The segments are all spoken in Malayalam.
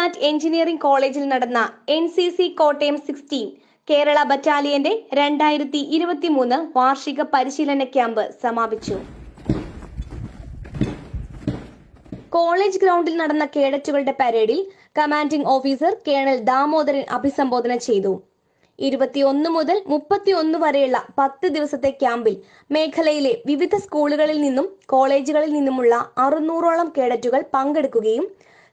വിസാറ്റ് എഞ്ചിനീയറിംഗ് കോളേജിൽ നടന്ന N C C Kottayam sixteen Kerala ബറ്റാലിയന്റെ രണ്ടായിരത്തി ഇരുപത്തിമൂന്ന് വാർഷിക പരിശീലന ക്യാമ്പ് സമാപിച്ചു. കോളേജ് ഗ്രൗണ്ടിൽ നടന്ന കേഡറ്റുകളുടെ പരേഡിൽ കമാൻഡിംഗ് ഓഫീസർ കേണൽ ദാമോദരൻ അഭിസംബോധന ചെയ്തു. ഇരുപത്തിയൊന്ന് മുതൽ മുപ്പത്തിയൊന്ന് വരെയുള്ള പത്ത് ദിവസത്തെ ക്യാമ്പിൽ മേഖലയിലെ വിവിധ സ്കൂളുകളിൽ നിന്നും കോളേജുകളിൽ നിന്നുമുള്ള അറുന്നൂറോളം കേഡറ്റുകൾ പങ്കെടുക്കുകയും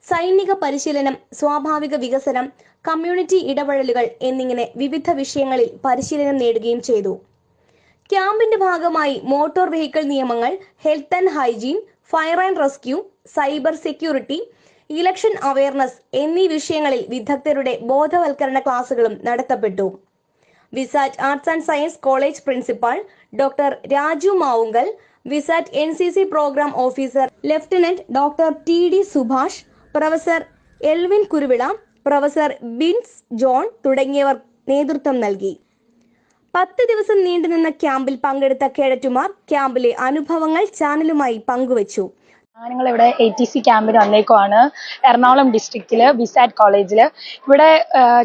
സൈനിക പരിശീലനം സ്വാഭാവിക വികസനം കമ്മ്യൂണിറ്റി ഇടപെടലുകൾ എന്നിങ്ങനെ വിവിധ വിഷയങ്ങളിൽ പരിശീലനം നേടുകയും ചെയ്തു. ക്യാമ്പിന്റെ ഭാഗമായി മോട്ടോർ വെഹിക്കിൾ നിയമങ്ങൾ health and hygiene fire and rescue cyber security election awareness എന്നീ വിഷയങ്ങളിൽ വിദഗ്ധരുടെ ബോധവൽക്കരണ ക്ലാസുകളും നടത്തപ്പെട്ടു. VISAT arts and science college principal doctor Raju Mavunkal VISAT N program officer lieutenant doctor T D Subhash professor Elvin Kuruvila professor Bins John തുടങ്ങിയവർ നേതൃത്വം നൽകി. പത്ത് ദിവസം നീണ്ടുനിന്ന ക്യാമ്പിൽ പങ്കെടുത്ത കേഡറ്റുമാർ ക്യാമ്പിലെ അനുഭവങ്ങൾ ചാനലുമായി പങ്കുവച്ചു. ഞങ്ങൾ ഇവിടെ എ ടി സി ക്യാമ്പിന് വന്നേക്കുവാണ്. എറണാകുളം ഡിസ്ട്രിക്റ്റിൽ വിസാറ്റ് കോളേജിൽ ഇവിടെ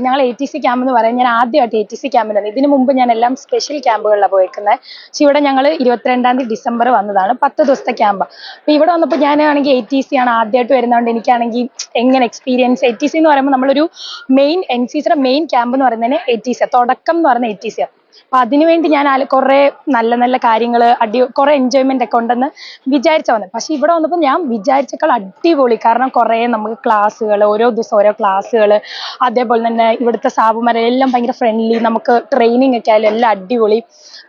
ഞങ്ങൾ എ ടി സി ക്യാമ്പ് എന്ന് പറയാൻ ഞാൻ ആദ്യമായിട്ട് എ ടി സി ക്യാമ്പിന് വന്നത്. ഇതിനു മുമ്പ് ഞാൻ എല്ലാം സ്പെഷ്യൽ ക്യാമ്പുകളിലാണ് പോയേക്കുന്നത് പക്ഷെ ഇവിടെ ഞങ്ങൾ ഇരുപത്തിരണ്ടാം തീയതി ഡിസംബർ വന്നതാണ്. പത്ത് ദിവസത്തെ ക്യാമ്പ് അപ്പോൾ ഇവിടെ വന്നപ്പോൾ ഞാനാണെങ്കിൽ എ ടി സി ആണ് ആദ്യമായിട്ട് വരുന്നതുകൊണ്ട് എനിക്കാണെങ്കിൽ എങ്ങനെ എക്സ്പീരിയൻസ് എ ടി സി എന്ന് പറയുമ്പോൾ നമ്മളൊരു മെയിൻ എൻ സി സിയുടെ മെയിൻ ക്യാമ്പ് എന്ന് പറയുന്നതിന് എ ടി സി തുടക്കം എന്ന് പറയുന്നത് എ ടി സി അപ്പൊ അതിനുവേണ്ടി ഞാൻ കുറെ നല്ല നല്ല കാര്യങ്ങൾ അടി കുറെ എൻജോയ്മെന്റ് ഒക്കെ ഉണ്ടെന്ന് വിചാരിച്ച വന്നത് പക്ഷെ ഇവിടെ വന്നപ്പോൾ ഞാൻ വിചാരിച്ചേക്കാൾ അടിപൊളി. കാരണം കുറെ നമുക്ക് ക്ലാസ്സുകൾ ഓരോ ദിവസം ഓരോ ക്ലാസ്സുകൾ അതേപോലെ തന്നെ ഇവിടുത്തെ സാബുമാരെ എല്ലാം ഭയങ്കര ഫ്രണ്ട്ലി നമുക്ക് ട്രെയിനിങ് ഒക്കെ ആയാലും എല്ലാം അടിപൊളി.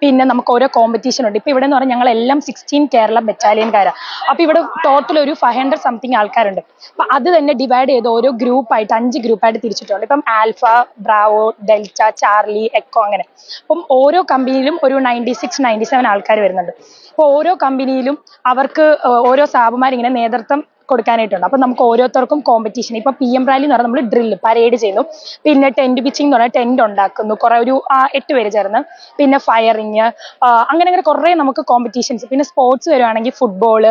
പിന്നെ നമുക്ക് ഓരോ കോമ്പറ്റീഷൻ ഉണ്ട്. ഇപ്പൊ ഇവിടെ എന്ന് പറഞ്ഞാൽ ഞങ്ങൾ എല്ലാം സിക്സ്റ്റീൻ കേരള ബറ്റാലിയൻകാരാണ് അപ്പൊ ഇവിടെ ടോട്ടൽ ഒരു ഫൈവ് ഹൺഡ്രഡ് സംതിങ് ആൾക്കാരുണ്ട്. അപ്പൊ അത് തന്നെ ഡിവൈഡ് ചെയ്ത് ഓരോ ഗ്രൂപ്പായിട്ട് അഞ്ച് ഗ്രൂപ്പായിട്ട് തിരിച്ചിട്ടുണ്ട്. ഇപ്പം alpha bravo delta Charlie echo അങ്ങനെ. അപ്പം ഓരോ കമ്പനിയിലും ഒരു നയന്റി സിക്സ് നയന്റി സെവൻ ആൾക്കാർ വരുന്നുണ്ട്. അപ്പോൾ ഓരോ കമ്പനിയിലും അവർക്ക് ഓരോ സാബുമാരിങ്ങനെ നേതൃത്വം കൊടുക്കാനായിട്ടുണ്ട്. അപ്പൊ നമുക്ക് ഓരോരുത്തർക്കും കോമ്പറ്റീഷൻ ഇപ്പൊ പി എം റാലി എന്ന് പറഞ്ഞാൽ നമ്മൾ ഡ്രില്ല് പരേഡ് ചെയ്യുന്നു. പിന്നെ ടെന്റ് പിച്ചിങ് എന്ന് പറഞ്ഞാൽ ടെന്റ് ഉണ്ടാക്കുന്നു. കുറെ ഒരു എട്ട് പേര് ചേർന്ന്. പിന്നെ ഫയറിങ് അങ്ങനെ അങ്ങനെ കുറെ നമുക്ക് കോമ്പറ്റീഷൻസ് പിന്നെ സ്പോർട്സ് വരുവാണെങ്കിൽ ഫുട്ബോൾ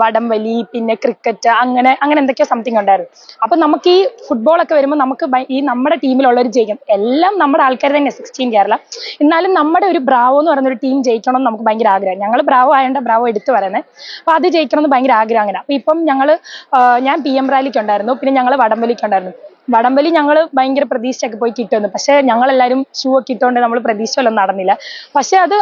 വടംവലി പിന്നെ ക്രിക്കറ്റ് അങ്ങനെ അങ്ങനെ എന്തൊക്കെയോ സംതിങ് ഉണ്ടായിരുന്നു. അപ്പൊ നമുക്ക് ഈ ഫുട്ബോൾ ഒക്കെ വരുമ്പോൾ നമുക്ക് ഈ നമ്മുടെ ടീമിലുള്ളവർ ജയിക്കും. എല്ലാം നമ്മുടെ ആൾക്കാർ തന്നെ സിക്സ്റ്റീൻ കേരള. എന്നാലും നമ്മുടെ ഒരു ബ്രാവോ എന്ന് പറയുന്ന ഒരു ടീം ജയിക്കണം എന്ന് നമുക്ക് ഭയങ്കര ആഗ്രഹം. ഞങ്ങൾ ബ്രാവോ ആയതുകൊണ്ട് ബ്രാവോ എടുത്തു പറയുന്നത് അപ്പൊ അത് ജയിക്കണം എന്ന് ഭയങ്കര ആഗ്രഹം അങ്ങനെ. അപ്പൊ ഇപ്പം ഞങ്ങൾ ഞാൻ പി എം റാലിക്ക് ഉണ്ടായിരുന്നു പിന്നെ ഞങ്ങൾ വടംവലിക്ക് ഉണ്ടായിരുന്നു വടംവലി ഞങ്ങൾ ഭയങ്കര പ്രതീക്ഷയൊക്കെ പോയി കിട്ടുന്നു. പക്ഷേ ഞങ്ങളെല്ലാവരും ഷൂ ഒക്കെ ഇട്ടുകൊണ്ട് നമ്മൾ പ്രതീക്ഷയിലൊന്നും നടന്നില്ല. പക്ഷേ അത്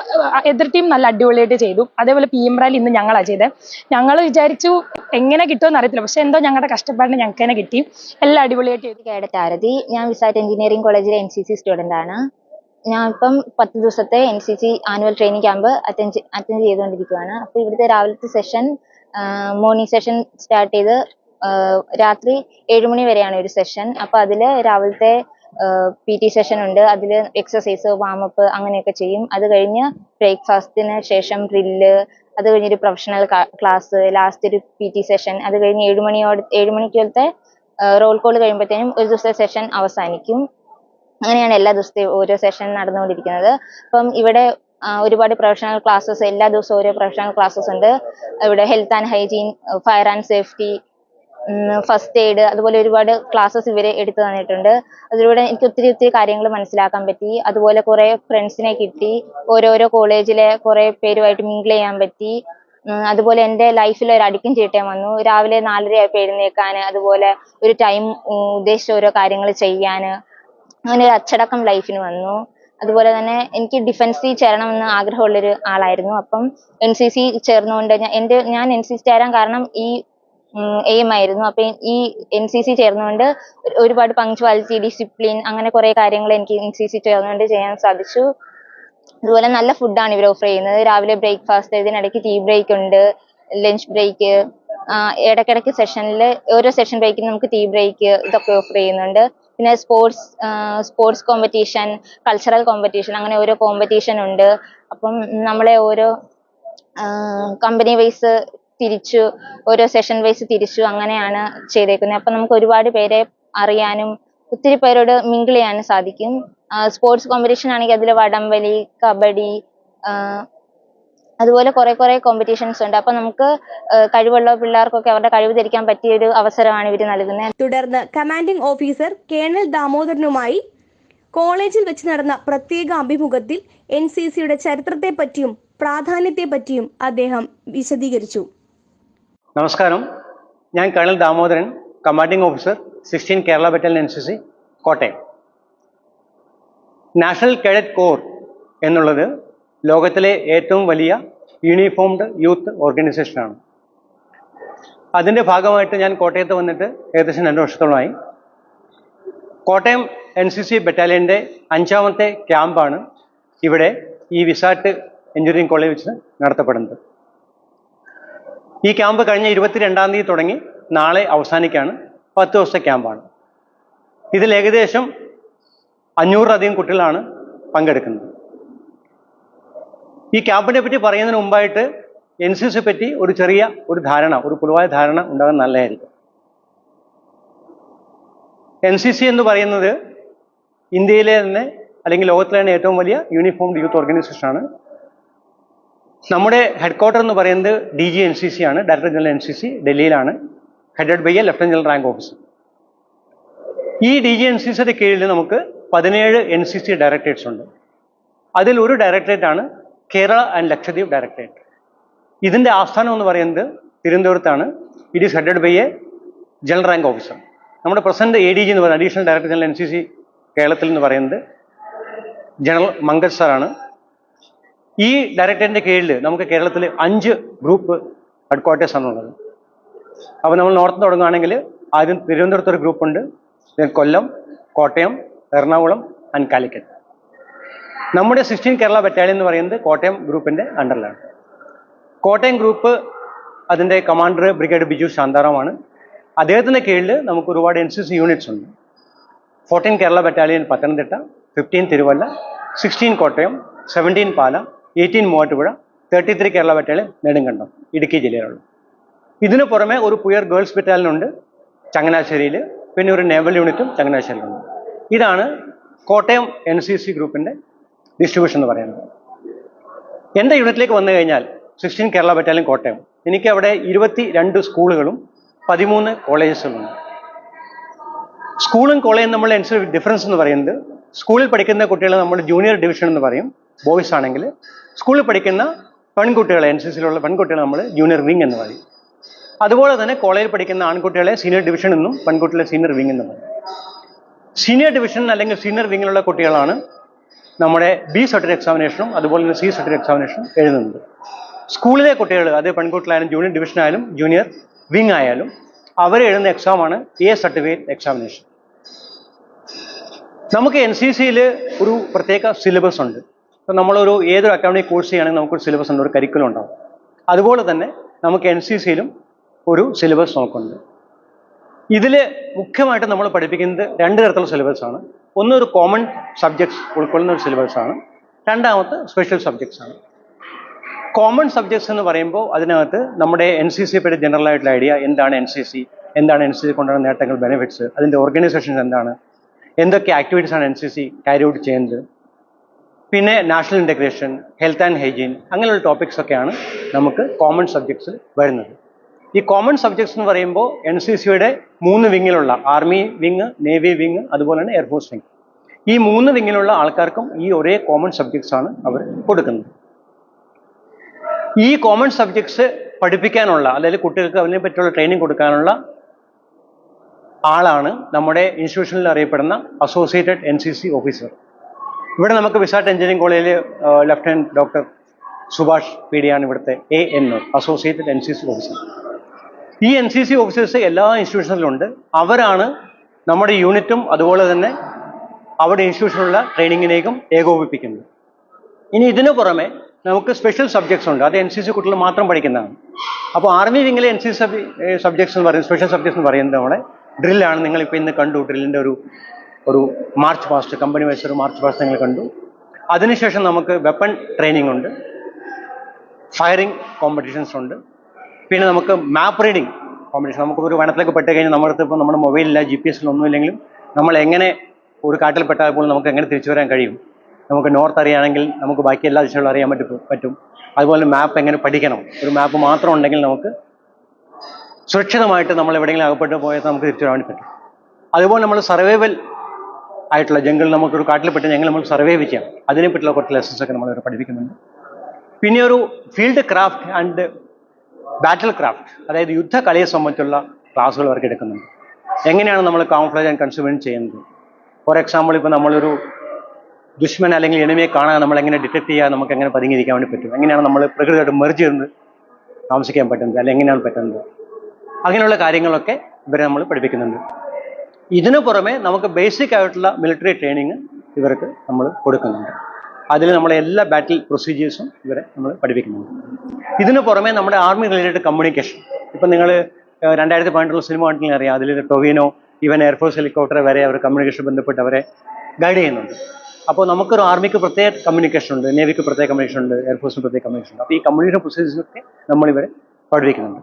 എതിർ ടീം നല്ല അടിപൊളിയായിട്ട് ചെയ്തു. അതേപോലെ പി എം റാലി ഇന്ന് ഞങ്ങളാ ചെയ്തത് ഞങ്ങൾ വിചാരിച്ചു എങ്ങനെ കിട്ടുമെന്ന് അറിയത്തില്ല. പക്ഷേ എന്തോ ഞങ്ങളുടെ കഷ്ടപ്പാടിന് ഞങ്ങൾക്ക് തന്നെ കിട്ടി. എല്ലാം അടിപൊളിയായിട്ട് ചെയ്തു. ആരതി ഞാൻ വിസാറ്റ് എഞ്ചിനീയറിംഗ് കോളേജിലെ എൻ സി സി സ്റ്റുഡന്റ് ആണ്. ഞാൻ ഇപ്പം പത്ത് ദിവസത്തെ N C C annual training camp attend attend ചെയ്തുകൊണ്ടിരിക്കുകയാണ് അപ്പോൾ ഇവിടുത്തെ രാവിലത്തെ സെഷൻ മോർണിംഗ് സെഷൻ സ്റ്റാർട്ട് ചെയ്ത് രാത്രി ഏഴ് മണി വരെയാണ് ഒരു സെഷൻ അപ്പോൾ അതിൽ രാവിലത്തെ പി ടി സെഷൻ ഉണ്ട്. അതിൽ എക്സസൈസ് വാമപ്പ് അങ്ങനെയൊക്കെ ചെയ്യും. അത് കഴിഞ്ഞ് ബ്രേക്ക്ഫാസ്റ്റിന് ശേഷം ഡ്രില്ല് അത് കഴിഞ്ഞൊരു പ്രൊഫഷണൽ ക്ലാസ് ലാസ്റ്റ് ഒരു പി ടി സെഷൻ അത് കഴിഞ്ഞ് ഏഴ് മണിയോട് ഏഴ് മണിക്കലത്തെ റോൾ കോൾ കഴിയുമ്പോഴത്തേനും ഒരു ദിവസത്തെ സെഷൻ അവസാനിക്കും. അങ്ങനെയാണ് എല്ലാ ദിവസത്തെയും ഓരോ സെഷൻ നടന്നുകൊണ്ടിരിക്കുന്നത്. അപ്പം ഇവിടെ ഒരുപാട് പ്രൊഫഷണൽ ക്ലാസ്സസ് എല്ലാ ദിവസവും ഓരോ പ്രൊഫഷണൽ ക്ലാസ്സസ് ഉണ്ട്. ഇവിടെ health and hygiene fire and safety first aid അതുപോലെ ഒരുപാട് ക്ലാസ്സസ് ഇവർ എടുത്തു തന്നിട്ടുണ്ട്. അതിലൂടെ എനിക്ക് ഒത്തിരി ഒത്തിരി കാര്യങ്ങൾ മനസ്സിലാക്കാൻ പറ്റി. അതുപോലെ കുറെ ഫ്രണ്ട്സിനെ കിട്ടി. ഓരോരോ കോളേജിലെ കുറെ പേരുമായിട്ട് മിങ്കിൾ ചെയ്യാൻ പറ്റി. അതുപോലെ എന്റെ ലൈഫിൽ ഒരു അടുക്കും ചീട്ടയും വന്നു. രാവിലെ നാലര ആയപ്പോൾ എഴുന്നേക്കാൻ അതുപോലെ ഒരു ടൈം ഉദ്ദേശിച്ച ഓരോ കാര്യങ്ങൾ ചെയ്യാൻ അങ്ങനെ ഒരു അച്ചടക്കം ലൈഫിന് വന്നു. അതുപോലെ തന്നെ എനിക്ക് ഡിഫൻസിൽ ചേരണമെന്ന് ആഗ്രഹമുള്ളൊരു ആളായിരുന്നു. അപ്പം എൻ സി സി ചേർന്നുകൊണ്ട് ഞാൻ എന്റെ ഞാൻ എൻ സി സി ചേരാൻ കാരണം ഈ എയിം ആയിരുന്നു. അപ്പൊ ഈ എൻ സി സി ചേർന്നുകൊണ്ട് ഒരുപാട് പങ്ക്ച്വാലിറ്റി ഡിസിപ്ലിൻ അങ്ങനെ കുറെ കാര്യങ്ങൾ എനിക്ക് എൻ സി സി ചേർന്നുകൊണ്ട് ചെയ്യാൻ സാധിച്ചു. അതുപോലെ നല്ല ഫുഡാണ് ഇവർ ഓഫർ ചെയ്യുന്നത്. രാവിലെ ബ്രേക്ക്ഫാസ്റ്റ് ഇതിനിടയ്ക്ക് ടീ ബ്രേക്ക് ഉണ്ട് ലഞ്ച് ബ്രേക്ക് ഇടയ്ക്കിടയ്ക്ക് സെഷനിൽ ഓരോ സെഷൻ ബ്രേക്കിന് നമുക്ക് ടീ ബ്രേക്ക് ഇതൊക്കെ ഓഫർ ചെയ്യുന്നുണ്ട്. പിന്നെ sports sports competition cultural competition അങ്ങനെ ഓരോ കോമ്പറ്റീഷൻ ഉണ്ട്. അപ്പം നമ്മളെ ഓരോ കമ്പനി വൈസ് തിരിച്ചു ഓരോ സെഷൻ വൈസ് തിരിച്ചു അങ്ങനെയാണ് ചെയ്തേക്കുന്നത്. അപ്പം നമുക്ക് ഒരുപാട് പേരെ അറിയാനും ഒത്തിരി പേരോട് മിങ്കിൾ ചെയ്യാനും സാധിക്കും. സ്പോർട്സ് കോമ്പറ്റീഷൻ ആണെങ്കിൽ അതിൽ വടംവലി കബഡി അതുപോലെ കുറെ കുറെ കോമ്പറ്റീഷൻസ് ഉണ്ട്. അപ്പൊ നമുക്ക് കഴിവുള്ള പിള്ളേർക്കൊക്കെ അവരുടെ കഴിവ് ധരിക്കാൻ പറ്റിയ ഒരു അവസരമാണ് ഇവർ നൽകുന്നത്. തുടർന്ന് കമാൻഡിംഗ് ഓഫീസർ കേണൽ ദാമോദരനുമായി കോളേജിൽ വെച്ച് നടന്ന പ്രത്യേക അഭിമുഖത്തിൽ എൻ സി സിയുടെ പ്രാധാന്യത്തെ പറ്റിയും അദ്ദേഹം വിശദീകരിച്ചു. നമസ്കാരം. ഞാൻ colonel Damodaran commanding officer sixteen Kerala battalion N C C Kottayam. National cadet corps എന്നുള്ളത് ലോകത്തിലെ ഏറ്റവും വലിയ യൂണിഫോംഡ് യൂത്ത് ഓർഗനൈസേഷനാണ് അതിന്റെ ഭാഗമായിട്ട് ഞാൻ കോട്ടയത്ത് വന്നിട്ട് ഏകദേശം രണ്ട് വർഷത്തോളമായി. കോട്ടയം എൻ സി സി ബറ്റാലിയന്റെ അഞ്ചാമത്തെ ക്യാമ്പാണ് ഇവിടെ ഈ വിസാട്ട് എഞ്ചിനീയറിംഗ് കോളേജ് വെച്ച് നടത്തപ്പെടുന്നത്. ഈ ക്യാമ്പ് കഴിഞ്ഞ ഇരുപത്തിരണ്ടാം തീയതി തുടങ്ങി നാളെ അവസാനിക്കാണ് പത്ത് ദിവസത്തെ ക്യാമ്പാണ് ഇതിൽ ഏകദേശം അഞ്ഞൂറിലധികം കുട്ടികളാണ് പങ്കെടുക്കുന്നത്. ഈ ക്യാമ്പിനെ പറ്റി പറയുന്നതിന് മുമ്പായിട്ട് എൻ സി സി പറ്റി ഒരു ചെറിയ ഒരു ധാരണ ഒരു പൊതുവായ ധാരണ ഉണ്ടാകാൻ നല്ലതായിരിക്കും. എൻ സി സി എന്ന് പറയുന്നത് ഇന്ത്യയിലെ തന്നെ അല്ലെങ്കിൽ ലോകത്തിലെ തന്നെ ഏറ്റവും വലിയ യൂണിഫോംഡ് യൂത്ത് ഓർഗനൈസേഷനാണ് നമ്മുടെ ഹെഡ്ക്വാർട്ടർ എന്ന് പറയുന്നത് D G N C C ആണ് director general N C C ഡൽഹിയിലാണ് headed by a lieutenant general rank officer ഈ ഡി ജി എൻ സി സിയുടെ കീഴിൽ നമുക്ക് പതിനേഴ് എൻ സി സി ഡയറക്ടറേറ്റ്സ് ഉണ്ട്. അതിൽ ഒരു ഡയറക്ടറേറ്റ് ആണ് കേരള ആൻഡ് ലക്ഷദ്വീപ് ഡയറക്ടറേറ്റ് ഇതിന്റെ ആസ്ഥാനം എന്ന് പറയുന്നത് തിരുവനന്തപുരത്താണ്. It is headed by a general rank officer നമ്മുടെ പ്രസന്റ് എ ഡി ജി എന്ന് പറയുന്നത് additional director general N C C കേരളത്തിൽ എന്ന് പറയുന്നത് ജനറൽ മങ്കജ് സാറാണ് ഈ ഡയറക്ടറേറ്റിന്റെ കീഴിൽ നമുക്ക് കേരളത്തിൽ അഞ്ച് ഗ്രൂപ്പ് ഹെഡ്ക്വാർട്ടേഴ്സ് ആണുള്ളത് അപ്പോൾ നമ്മൾ നോർത്ത് തുടങ്ങുകയാണെങ്കിൽ ആദ്യം തിരുവനന്തപുരത്ത് ഒരു ഗ്രൂപ്പുണ്ട് കൊല്ലം കോട്ടയം എറണാകുളം ആൻഡ് കാലിക്കറ്റ് നമ്മുടെ സിക്സ്റ്റീൻ കേരള ബറ്റാലിയൻ എന്ന് പറയുന്നത് കോട്ടയം ഗ്രൂപ്പിന്റെ അണ്ടറിലാണ്. കോട്ടയം ഗ്രൂപ്പ് അതിന്റെ കമാൻഡർ ബ്രിഗേഡ് ബിജു ശാന്താറാമാണ് അദ്ദേഹത്തിന്റെ കീഴിൽ നമുക്ക് ഒരുപാട് എൻ സി സി യൂണിറ്റ്സ് ഉണ്ട്. Fourteen Kerala battalion Pathanamthitta fifteen Thiruvalla sixteen Kottayam seventeen Pala eighteen Muvattupuzha thirty three Kerala battalion Nedumkandam Idukki ജില്ലയിലുള്ള ഇതിനു പുറമെ ഒരു പുയർ ഗേൾസ് ബറ്റാലിയൻ ഉണ്ട് ചങ്ങനാശ്ശേരിയിൽ പിന്നെ ഒരു നേവൽ യൂണിറ്റും ചങ്ങനാശ്ശേരിയിലുണ്ട് ഇതാണ് കോട്ടയം എൻ സി സി ഗ്രൂപ്പിന്റെ ഡിസ്ട്രിബ്യൂഷൻ എന്ന് പറയുന്നത്. എന്റെ യൂണിറ്റിലേക്ക് വന്നു കഴിഞ്ഞാൽ സിക്സ്റ്റീൻ കേരള ബറ്റാലിയൻ കോട്ടയം. എനിക്ക് അവിടെ ഇരുപത്തി രണ്ട് സ്കൂളുകളും പതിമൂന്ന് കോളേജസുകളുണ്ട് സ്കൂളും കോളേജും നമ്മൾ എൻസ് ഡിഫറൻസ് എന്ന് പറയുന്നത് സ്കൂളിൽ പഠിക്കുന്ന കുട്ടികളെ നമ്മൾ ജൂനിയർ ഡിവിഷൻ എന്ന് പറയും ബോയ്സ് ആണെങ്കിൽ. സ്കൂളിൽ പഠിക്കുന്ന പെൺകുട്ടികളെ എൻ സി സിയിലുള്ള പെൺകുട്ടികളെ നമ്മൾ ജൂനിയർ വിങ് എന്ന് പറയും. അതുപോലെ തന്നെ കോളേജിൽ പഠിക്കുന്ന ആൺകുട്ടികളെ സീനിയർ ഡിവിഷൻ എന്നും പെൺകുട്ടികളെ സീനിയർ വിങ് എന്നും പറയും. സീനിയർ ഡിവിഷൻ അല്ലെങ്കിൽ സീനിയർ വിങ്ങിലുള്ള കുട്ടികളാണ് നമ്മുടെ ബി സർട്ടിഫിക്കറ്റ് എക്സാമിനേഷനും അതുപോലെ തന്നെ സി സർട്ടിഫിക്കറ്റ് എക്സാമിനേഷനും എഴുതുന്നത്. സ്കൂളിലെ കുട്ടികൾ അത് പെൺകുട്ടികളായാലും ജൂനിയർ ഡിവിഷൻ ആയാലും ജൂനിയർ വിങ് ആയാലും അവർ എഴുതുന്ന എക്സാമാണ് എ സർട്ടിഫിക്കറ്റ് എക്സാമിനേഷൻ നമുക്ക് എൻ സി സിയിൽ ഒരു പ്രത്യേക സിലബസ് ഉണ്ട്. ഇപ്പം നമ്മളൊരു ഏതൊരു അക്കാഡമിക് കോഴ്സ് ചെയ്യുകയാണെങ്കിൽ നമുക്കൊരു സിലബസ് ഉണ്ട് ഒരു കരിക്കുലം ഉണ്ടാവും. അതുപോലെ തന്നെ നമുക്ക് എൻ സി സിയിലും ഒരു സിലബസ് നമുക്കുണ്ട്. ഇതിൽ മുഖ്യമായിട്ട് നമ്മൾ പഠിപ്പിക്കുന്നത് രണ്ട് തരത്തിലുള്ള സിലബസ് ആണ്. ഒന്ന് ഒരു കോമൺ സബ്ജക്ട്സ് ഉൾക്കൊള്ളുന്ന ഒരു സിലബസ് ആണ്. രണ്ടാമത്തെ സ്പെഷ്യൽ സബ്ജക്ട്സ് ആണ്. കോമൺ സബ്ജക്ട്സ് എന്ന് പറയുമ്പോൾ അതിനകത്ത് നമ്മുടെ എൻ സി സി പറ്റി ജനറൽ ആയിട്ടുള്ള ഐഡിയ എന്താണ് എൻ സി സി എന്താണ് എൻ സി സി കൊണ്ടുവരുന്ന നേട്ടങ്ങൾ ബെനിഫിറ്റ്സ് അതിന്റെ ഓർഗനൈസേഷൻസ് എന്താണ് എന്തൊക്കെ ആക്ടിവിറ്റീസ് ആണ് N C C carry out ചെയ്യുന്നത്. പിന്നെ national integration health and hygiene അങ്ങനെയുള്ള ടോപ്പിക്സ് ഒക്കെയാണ് നമുക്ക് കോമൺ സബ്ജക്ട്സിൽ വരുന്നത്. ഈ കോമൺ സബ്ജക്ട്സ് എന്ന് പറയുമ്പോൾ എൻ സി സിയുടെ മൂന്ന് വിങ്ങിലുള്ള ആർമി വിങ് നേവി വിങ് അതുപോലെ തന്നെ എയർഫോഴ്സ് വിങ് ഈ മൂന്ന് വിങ്ങിലുള്ള ആൾക്കാർക്കും ഈ ഒരേ കോമൺ സബ്ജക്ട്സ് ആണ് അവർ കൊടുക്കുന്നത്. ഈ കോമൺ സബ്ജക്ട്സ് പഠിപ്പിക്കാനുള്ള അല്ലെങ്കിൽ കുട്ടികൾക്ക് അതിനെ പറ്റിയുള്ള ട്രെയിനിങ് കൊടുക്കാനുള്ള ആളാണ് നമ്മുടെ ഇൻസ്റ്റിറ്റ്യൂഷനിൽ അറിയപ്പെടുന്ന associated N C C officer ഇവിടെ നമുക്ക് വിസാട്ട് എഞ്ചിനീയറിംഗ് കോളേജിൽ ലെഫ്റ്റനന്റ് ഡോക്ടർ സുഭാഷ് പി ഡിയാണ് ഇവിടുത്തെ A N associated N C C officer ഈ എൻ സി സി ഓഫീസേഴ്സ് എല്ലാ ഇൻസ്റ്റിറ്റ്യൂഷനിലും ഉണ്ട് അവരാണ് നമ്മുടെ യൂണിറ്റും അതുപോലെ തന്നെ അവിടെ ഇൻസ്റ്റിറ്റ്യൂഷനിലുള്ള ട്രെയിനിങ്ങിനേക്കും ഏകോപിപ്പിക്കുന്നത്. ഇനി ഇതിനു പുറമെ നമുക്ക് സ്പെഷ്യൽ സബ്ജക്ട്സ് ഉണ്ട്. അത് എൻ സി സി കുട്ടികൾ മാത്രം പഠിക്കുന്നതാണ്. അപ്പോൾ ആർമി വിങ്ങിലെ എൻ സി സി സബ്ജക്ട്സ് എന്ന് പറയുന്നത് സ്പെഷ്യൽ സബ്ജക്ട്സ് എന്ന് പറയുന്നത് നമ്മുടെ ഡ്രില്ലാണ് നിങ്ങളിപ്പോൾ ഇന്ന് കണ്ടു ഡ്രില്ലിന്റെ ഒരു ഒരു മാർച്ച് പാസ്റ്റ് കമ്പനി വൈസ് ഒരു മാർച്ച് പാസ്റ്റ് നിങ്ങൾ കണ്ടു. അതിനുശേഷം നമുക്ക് വെപ്പൺ ട്രെയിനിങ് ഉണ്ട്. ഫയറിംഗ് കോമ്പറ്റീഷൻസ് ഉണ്ട്. പിന്നെ നമുക്ക് മാപ്പ് റീഡിംഗ് കോമ്പറ്റീഷൻ നമുക്ക് ഒരു വനത്തിലേക്ക് പെട്ട് കഴിഞ്ഞാൽ നമ്മുടെ അടുത്ത് ഇപ്പോൾ നമ്മുടെ മൊബൈലില്ല ജി പി ഒന്നും ഇല്ലെങ്കിലും നമ്മൾ എങ്ങനെ ഒരു കാട്ടിൽ പെട്ടാൽ പോലും നമുക്ക് എങ്ങനെ തിരിച്ചു വരാൻ കഴിയും? നമുക്ക് നോർത്ത് അറിയാണെങ്കിൽ നമുക്ക് ബാക്കി എല്ലാ ദിശകളും അറിയാൻ പറ്റും പറ്റും. അതുപോലെ മാപ്പ് എങ്ങനെ പഠിക്കണം? ഒരു മാപ്പ് മാത്രം ഉണ്ടെങ്കിൽ നമുക്ക് സുരക്ഷിതമായിട്ട് നമ്മൾ എവിടെയെങ്കിലും അകപ്പെട്ട് പോയാൽ നമുക്ക് തിരിച്ചു വരാൻ പറ്റും. അതുപോലെ നമ്മൾ സർവൈവൽ ആയിട്ടുള്ള ജംഗിൾ നമുക്കൊരു കാട്ടിൽ പെട്ട് ഞങ്ങൾ നമ്മൾ സർവൈവ് ചെയ്യാം. അതിനെപ്പറ്റിയുള്ള കുറച്ച് ലെസൺസ് ഒക്കെ നമ്മൾ പഠിപ്പിക്കുന്നുണ്ട്. പിന്നെ ഒരു field craft and battle craft അതായത് യുദ്ധകലയെ സംബന്ധിച്ചുള്ള ക്ലാസ്സുകൾ അവർക്ക് എടുക്കുന്നുണ്ട്. എങ്ങനെയാണ് നമ്മൾ കാംഫ്ലേജ് ആൻഡ് കൺസ്യൂമന്റ് ചെയ്യുന്നത്? ഫോർ എക്സാമ്പിൾ ഇപ്പോൾ നമ്മളൊരു ദുഷ്മൻ അല്ലെങ്കിൽ എനിമിയെ കാണാൻ നമ്മൾ എങ്ങനെ ഡിറ്റക്ട് ചെയ്യാൻ നമുക്ക് എങ്ങനെ പതുങ്ങിയിരിക്കാൻ വേണ്ടി പറ്റും? എങ്ങനെയാണ് നമ്മൾ പ്രകൃതിയായിട്ട് മെർജ് ചെയ്ത് താമസിക്കാൻ പറ്റുന്നത്? അല്ലെങ്കിൽ എങ്ങനെയാണ് പറ്റുന്നത്? അങ്ങനെയുള്ള കാര്യങ്ങളൊക്കെ ഇവരെ നമ്മൾ പഠിപ്പിക്കുന്നുണ്ട്. ഇതിനു പുറമെ നമുക്ക് ബേസിക് ആയിട്ടുള്ള മിലിറ്ററി ട്രെയിനിങ് ഇവർക്ക് നമ്മൾ കൊടുക്കുന്നുണ്ട്. അതിൽ നമ്മളെ എല്ലാ ബാറ്റിൽ പ്രൊസീജിയേഴ്സും ഇവരെ നമ്മൾ പഠിപ്പിക്കുന്നുണ്ട്. ഇതിനു പുറമെ നമ്മുടെ ആർമി റിലേറ്റഡ് കമ്മ്യൂണിക്കേഷൻ ഇപ്പം നിങ്ങൾ രണ്ടായിരത്തി പതിനെട്ടുള്ള സിനിമ കണ്ടില്ലെങ്കിൽ അറിയാം? അതിൽ ടൊവിനോ ഈവൻ എയർഫോഴ്സ് ഹെലികോപ്റ്റർ വരെ അവർ കമ്മ്യൂണിക്കേഷൻ ബന്ധപ്പെട്ട് അവരെ ഗൈഡ് ചെയ്യുന്നുണ്ട്. അപ്പോൾ നമുക്കൊരു ആർമിക്ക് പ്രത്യേക കമ്മ്യൂണിക്കേഷൻ ഉണ്ട് നേവിക്ക് പ്രത്യേക കമ്മ്യൂണിക്കേഷൻ ഉണ്ട് എയർഫോഴ്സിന് പ്രത്യേക കമ്മ്യൂണിക്കേഷൻ ഉണ്ട്. അപ്പോൾ ഈ കമ്മ്യൂണിക്കേഷൻ പ്രൊസീജിയേഴ്സിനൊക്കെ നമ്മൾ ഇവരെ പഠിപ്പിക്കുന്നുണ്ട്.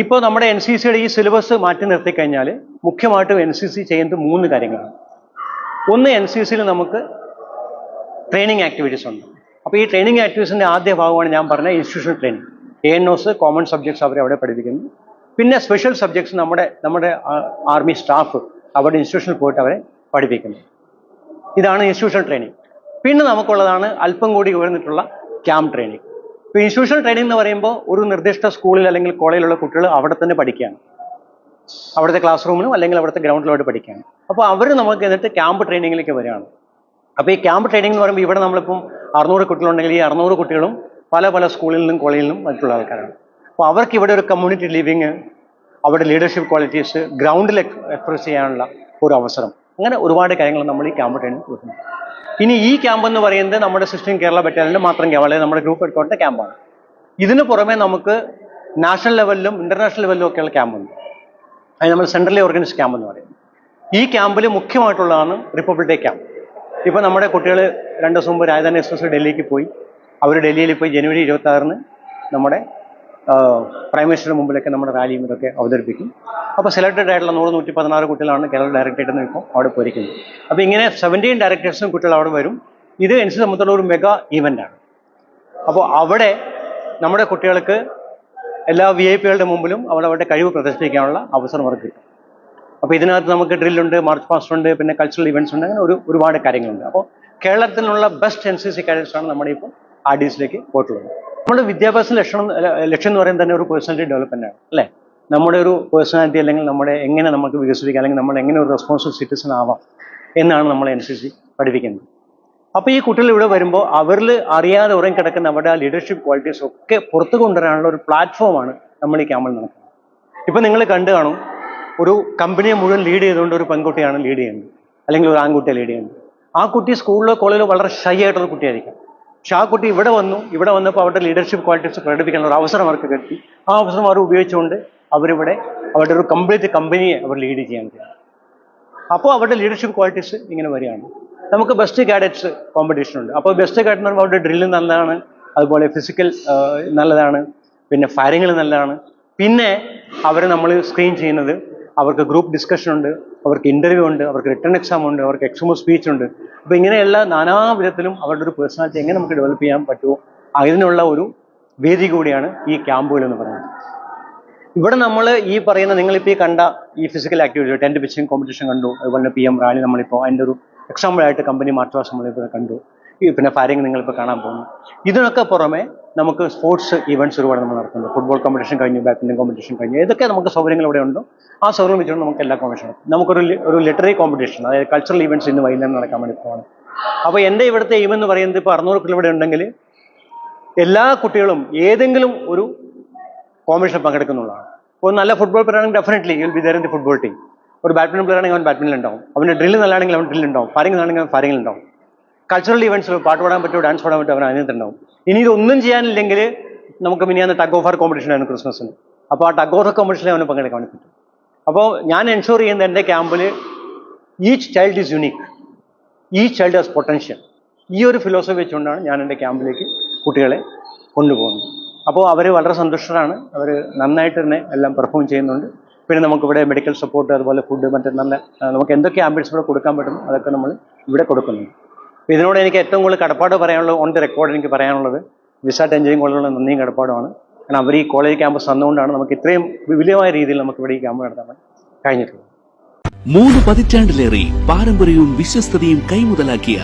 ഇപ്പോൾ നമ്മുടെ എൻ സി സിയുടെ ഈ സിലബസ് മാറ്റി നിർത്തി കഴിഞ്ഞാൽ മുഖ്യമായിട്ടും എൻ സി സി ചെയ്യുന്നത് മൂന്ന് കാര്യങ്ങളാണ്. ഒന്ന് എൻ സി സിയിൽ നമുക്ക് ട്രെയിനിങ് ആക്ടിവിറ്റീസ് ഉണ്ട്. അപ്പോൾ ഈ ട്രെയിനിങ് ആക്ടിവിറ്റീസിന്റെ ആദ്യ ഭാഗമാണ് ഞാൻ പറഞ്ഞ institutional training A N Os common subjects അവരെ അവിടെ പഠിപ്പിക്കുന്നു. പിന്നെ സ്പെഷ്യൽ സബ്ജക്ട്സ് നമ്മുടെ നമ്മുടെ ആർമി സ്റ്റാഫ് അവരുടെ ഇൻസ്റ്റിറ്റ്യൂഷനിൽ പോയിട്ട് അവരെ പഠിപ്പിക്കുന്നു. ഇതാണ് ഇൻസ്റ്റിറ്റ്യൂഷണൽ ട്രെയിനിങ് പിന്നെ നമുക്കുള്ളതാണ് അല്പം കൂടി ഉയർന്നിട്ടുള്ള ക്യാമ്പ് ട്രെയിനിങ് ഇപ്പോൾ ഇൻസ്റ്റിറ്റ്യൂഷണൽ ട്രെയിനിങ് എന്ന് പറയുമ്പോൾ ഒരു നിർദ്ദിഷ്ട സ്കൂളിൽ അല്ലെങ്കിൽ കോളേജിലുള്ള കുട്ടികൾ അവിടെ തന്നെ പഠിക്കുകയാണ്. അവിടുത്തെ ക്ലാസ് റൂമിലും അല്ലെങ്കിൽ അവിടുത്തെ ഗ്രൗണ്ടിലോട്ട് പഠിക്കുകയാണ്. അപ്പോൾ അവർ നമുക്ക് എന്നിട്ട് ക്യാമ്പ് ട്രെയിനിങ്ങിലേക്ക് വരികയാണ്. അപ്പോൾ ഈ ക്യാമ്പ് ട്രെയിനിങ് എന്ന് പറയുമ്പോൾ ഇവിടെ നമ്മളിപ്പം അറുന്നൂറ് കുട്ടികളുണ്ടെങ്കിൽ ഈ അറുന്നൂറ് കുട്ടികളും പല പല സ്കൂളിൽ നിന്നും കോളേജിൽ നിന്നും മറ്റുള്ള ആൾക്കാരാണ്. അപ്പോൾ അവർക്ക് ഇവിടെ ഒരു കമ്മ്യൂണിറ്റി ലിവിങ് അവരുടെ ലീഡർഷിപ്പ് ക്വാളിറ്റീസ് ഗ്രൗണ്ടിൽ എക്സ്പ്രസ് ചെയ്യാനുള്ള ഒരു അവസരം. അങ്ങനെ ഒരുപാട് കാര്യങ്ങൾ നമ്മൾ ഈ ക്യാമ്പ് ട്രെയിനിങ് കൊടുക്കുന്നു. ഇനി ഈ ക്യാമ്പ് എന്ന് പറയുന്നത് നമ്മുടെ സിസ്റ്റം കേരള ബറ്റാലിയന്റെ മാത്രം ക്യാമ്പ് അല്ലെങ്കിൽ നമ്മുടെ ഗ്രൂപ്പ് ഹെഡ്ക്വാർട്ടറിന്റെ ക്യാമ്പാണ് ഇതിന് പുറമെ നമുക്ക് നാഷണൽ ലെവലിലും ഇന്റർനാഷണൽ ലെവലിലും ഒക്കെയുള്ള ക്യാമ്പുണ്ട് അത് നമ്മൾ സെൻട്രലി ഓർഗനൈസ് ക്യാമ്പ് എന്ന് പറയും. ഈ ക്യാമ്പിൽ മുഖ്യമായിട്ടുള്ളതാണ് റിപ്പബ്ലിക് ഡേ ക്യാമ്പ് ഇപ്പോൾ നമ്മുടെ കുട്ടികൾ രണ്ട് ദിവസം മുമ്പ് രാജധാനി എക്സ്പ്രസ് ഡൽഹിക്ക് പോയി. അവർ ഡൽഹിയിൽ പോയി ജനുവരി ഇരുപത്തി ആറിന് നമ്മുടെ പ്രൈം മിനിസ്റ്ററുടെ മുമ്പിലൊക്കെ നമ്മുടെ റാലിയും ഇതൊക്കെ അവതരിപ്പിക്കും. അപ്പോൾ സെലക്ടഡ് ആയിട്ടുള്ള നൂറ് നൂറ്റി പതിനാറ് കുട്ടികളാണ് കേരള ഡയറക്ടറേറ്റ് എന്ന് ഇപ്പോൾ അവിടെ പോയിരിക്കുന്നത്. അപ്പോൾ ഇങ്ങനെ സെവന്റീൻ ഡയറക്ടേഴ്സും കുട്ടികൾ അവിടെ വരും. ഇത് എനിക്ക് സംബന്ധിച്ചുള്ള ഒരു മെഗാ ഈവന്റ് ആണ്. അപ്പോൾ അവിടെ നമ്മുടെ കുട്ടികൾക്ക് എല്ലാ വി ഐ പികളുടെ മുമ്പിലും അവിടെ അവരുടെ കഴിവ് പ്രദർശിപ്പിക്കാനുള്ള അവസരം അവർക്ക് കിട്ടും. അപ്പോൾ ഇതിനകത്ത് നമുക്ക് ഡ്രില്ലുണ്ട് മാർച്ച് പാസ്റ്റ് ഉണ്ട് പിന്നെ കൾച്ചറൽ ഇവന്റ്സ് ഉണ്ട് അങ്ങനെ ഒരു ഒരുപാട് കാര്യങ്ങളുണ്ട്. അപ്പോൾ കേരളത്തിലുള്ള ബെസ്റ്റ് എൻ സി സി ആണ് നമ്മുടെ ഇപ്പോൾ ആർ ഡി എസിലേക്ക് പോയിട്ടുള്ളത്. നമ്മുടെ വിദ്യാഭ്യാസ ലക്ഷണം ലക്ഷ്യം എന്ന് പറയുന്നത് തന്നെ ഒരു പേഴ്സണാലിറ്റി ഡെവലപ്മെന്റ് ആണ് അല്ലേ? നമ്മുടെ ഒരു പേഴ്സണാലിറ്റി അല്ലെങ്കിൽ നമ്മുടെ എങ്ങനെ നമുക്ക് വികസിപ്പിക്കാം അല്ലെങ്കിൽ നമ്മൾ എങ്ങനെ ഒരു റെസ്പോൺസിബിൾ സിറ്റിസൺ ആവാം എന്നാണ് നമ്മൾ എൻ സി സി പഠിപ്പിക്കുന്നത്. അപ്പോൾ ഈ കുട്ടികൾ ഇവിടെ വരുമ്പോൾ അവരിൽ അറിയാതെ ഉറങ്ങി കിടക്കുന്ന അവരുടെ ആ ലീഡർഷിപ്പ് ക്വാളിറ്റീസ് ഒക്കെ പുറത്തു കൊണ്ടുവരാനുള്ള ഒരു പ്ലാറ്റ്ഫോമാണ് നമ്മൾ ഈ ക്യാമ്പിൽ നടക്കുന്നത് ഇപ്പം നിങ്ങൾ കണ്ടു കാണും ഒരു കമ്പനിയെ മുഴുവൻ ലീഡ് ചെയ്തുകൊണ്ട് ഒരു പെൺകുട്ടിയാണ് ലീഡ് ചെയ്യുന്നത്. അല്ലെങ്കിൽ ഒരു ആൺകുട്ടിയെ ലീഡ് ചെയ്യുന്നത്. ആ കുട്ടി സ്കൂളിലോ കോളേജിലോ വളരെ ഷൈ ആയിട്ടുള്ള കുട്ടിയായിരിക്കും. പക്ഷെ ആ കുട്ടി ഇവിടെ വന്നു ഇവിടെ വന്നപ്പോൾ അവരുടെ ലീഡർഷിപ്പ് ക്വാളിറ്റീസ് പ്രകടിപ്പിക്കാനുള്ള ഒരു അവസരം അവർക്ക് കിട്ടി. ആ അവസരം അവർ ഉപയോഗിച്ചുകൊണ്ട് അവരിവിടെ അവരുടെ ഒരു കംപ്ലീറ്റ് കമ്പനിയെ അവർ ലീഡ് ചെയ്യാൻ കഴിയും അപ്പോൾ അവരുടെ ലീഡർഷിപ്പ് ക്വാളിറ്റീസ് ഇങ്ങനെ വരികയാണ്. നമുക്ക് ബെസ്റ്റ് കാഡറ്റ്സ് കോമ്പറ്റീഷൻ ഉണ്ട്. അപ്പോൾ ബെസ്റ്റ് കാഡറ്റ് എന്ന് പറയുമ്പോൾ അവരുടെ ഡ്രില്ല് നല്ലതാണ് അതുപോലെ ഫിസിക്കൽ നല്ലതാണ് പിന്നെ ഫയറിങ്ങൾ നല്ലതാണ്. പിന്നെ അവരെ നമ്മൾ സ്ക്രീൻ ചെയ്യുന്നത് അവർക്ക് ഗ്രൂപ്പ് ഡിസ്കഷൻ ഉണ്ട് അവർക്ക് ഇന്റർവ്യൂ ഉണ്ട് അവർക്ക് റിട്ടേൺ എക്സാം ഉണ്ട് അവർക്ക് എക്സമോ സ്പീച്ച് ഉണ്ട്. അപ്പോൾ ഇങ്ങനെയുള്ള നാനാവിധത്തിലും അവരുടെ ഒരു പേഴ്സണാലിറ്റി എങ്ങനെ നമുക്ക് ഡെവലപ്പ് ചെയ്യാൻ പറ്റുമോ അതിനുള്ള ഒരു വേദി കൂടിയാണ് ഈ ക്യാമ്പുകൾ എന്ന് പറയുന്നത്. ഇവിടെ നമ്മൾ ഈ പറയുന്ന നിങ്ങളിപ്പോൾ ഈ കണ്ട ഈ physical activity tent pitching competition കണ്ടു അതുപോലെ പി എം റാലി നമ്മളിപ്പോൾ അതിന്റെ ഒരു എക്സാമ്പിൾ ആയിട്ട് കമ്പനി മാർച്ച് നമ്മളിപ്പോൾ കണ്ടു. പിന്നെ ഫയറിംഗ് നിങ്ങളിപ്പോൾ കാണാൻ പോകുന്നു. ഇതിനൊക്കെ പുറമെ നമുക്ക് സ്പോർട്സ് ഇവന്റ്സ് ഒരുപാട് നമ്മൾ നടത്തുന്നുണ്ട്. ഫുട്ബോൾ കോമ്പറ്റീഷൻ കഴിഞ്ഞു ബാഡ്മിന്റൺ കോമ്പറ്റീഷൻ കഴിഞ്ഞു. ഇതൊക്കെ നമുക്ക് സൗകര്യങ്ങൾ ഇവിടെ ഉണ്ടോ ആ സൗകര്യം വെച്ചുകൊണ്ട് നമുക്ക് എല്ലാ കോമ്പറ്റീഷനും നമുക്കൊരു ഒരു ലിറ്റററി കോമ്പറ്റീഷൻ അതായത് കൾച്ചറൽ ഇവന്റ്സ് ഇന്ന് വൈകുന്നേരം നടക്കാൻ വേണ്ടി പോകണം അപ്പോൾ എന്റെ ഇവിടുത്തെ എയിം എന്ന് പറയുന്നത് ഇപ്പോൾ അറുന്നൂറ് കുട്ടികൾ ഇവിടെ ഉണ്ടെങ്കിൽ എല്ലാ കുട്ടികളും ഏതെങ്കിലും ഒരു കോമ്പറ്റീഷൻ പങ്കെടുക്കുന്നുള്ളതാണ്. ഇപ്പോൾ നല്ല ഫുട്ബോൾ പ്ലെയർ ആണെങ്കിൽ definitely will be there in the football team ഒരു ബാഡ്മിന്റൺ പ്ലെയർ ആണെങ്കിൽ അവൻ ബാഡ്മിന്റൺ ഉണ്ടാവും. അവന്റെ ഡ്രില്ല് നല്ലതാണെങ്കിൽ അവൻ ഡ്രില്ല് ഉണ്ടാവും. ഫയറിംഗ് ആണെങ്കിൽ അവൻ ഫയറിംഗ് ഉണ്ടാവും. കൾച്ചറൽ ഇവന്റ്സ് പാട്ട് പാടാൻ പറ്റുമോ ഡാൻസ് പാടാൻ പറ്റുമോ അവൻ അതിനകത്തുണ്ടാവും ഇനി ഇതൊന്നും ചെയ്യാനില്ലെങ്കിൽ നമുക്ക് മിനിയാന്ന് ടഗ് ഓഫ് ആർ കോമ്പറ്റീഷൻ ആണ് ക്രിസ്മസിന്. അപ്പോൾ ആ ടഗ് ഓഫ് കോമ്പറ്റീഷനിൽ അവന് പങ്കെടുക്കാൻ പറ്റും. അപ്പോൾ ഞാൻ എൻഷുർ ചെയ്യുന്നത് എന്റെ ക്യാമ്പിൽ ഈച്ച് ചൈൽഡ് ഈസ് യുണീക്ക് ഈ ചൈൽഡ് ഹാസ് പൊട്ടൻഷ്യൽ ഈ ഒരു ഫിലോസഫി വെച്ചുകൊണ്ടാണ് ഞാൻ എന്റെ ക്യാമ്പിലേക്ക് കുട്ടികളെ കൊണ്ടുപോകുന്നത്. അപ്പോൾ അവർ വളരെ സന്തുഷ്ടരാണ്. അവർ നന്നായിട്ട് തന്നെ എല്ലാം പെർഫോം ചെയ്യുന്നുണ്ട്. പിന്നെ നമുക്കിവിടെ മെഡിക്കൽ സപ്പോർട്ട് അതുപോലെ ഫുഡ് മറ്റേ നല്ല നമുക്ക് എന്തൊക്കെ ആംബിയൻസ് ഇവിടെ കൊടുക്കാൻ പറ്റും അതൊക്കെ നമ്മൾ ഇവിടെ കൊടുക്കുന്നുണ്ട്. അപ്പോൾ ഇതിനോട് എനിക്ക് ഏറ്റവും കൂടുതൽ കടപ്പാട് പറയാനുള്ളത് ഓൺ ദി റെക്കോർഡ് എനിക്ക് പറയാനുള്ളത് വിസാട്ട് എഞ്ചിനീയറിംഗ് കോളേജിലുള്ള നന്ദിയും കടപ്പാടുമാണ്. കാരണം അവർ ഈ കോളേജ് ക്യാമ്പസ് തന്നുകൊണ്ടാണ് നമുക്ക് ഇത്രയും വിപുലമായ രീതിയിൽ നമുക്ക് ഇവിടെ ഈ ക്യാമ്പ് നടത്താൻ കഴിഞ്ഞിട്ടുള്ളത്. മൂന്ന് പതിറ്റാണ്ടിലേറെ പാരമ്പര്യവും വിശ്വസ്തതയും കൈമുതലാക്കിയ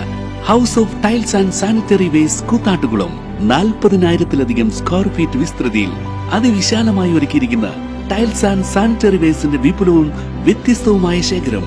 house of tiles and sanitary waste Koothattukulam നാൽപ്പതിനായിരത്തിലധികം സ്ക്വയർ ഫീറ്റ് വിസ്തൃതിയിൽ അതിവിശാലമായി ഒരുക്കിയിരിക്കുന്ന ടൈൽസ് ആൻഡ് സാനിറ്ററി വേസ്റ്റിന്റെ വിപുലവും വ്യത്യസ്തവുമായ ശേഖരം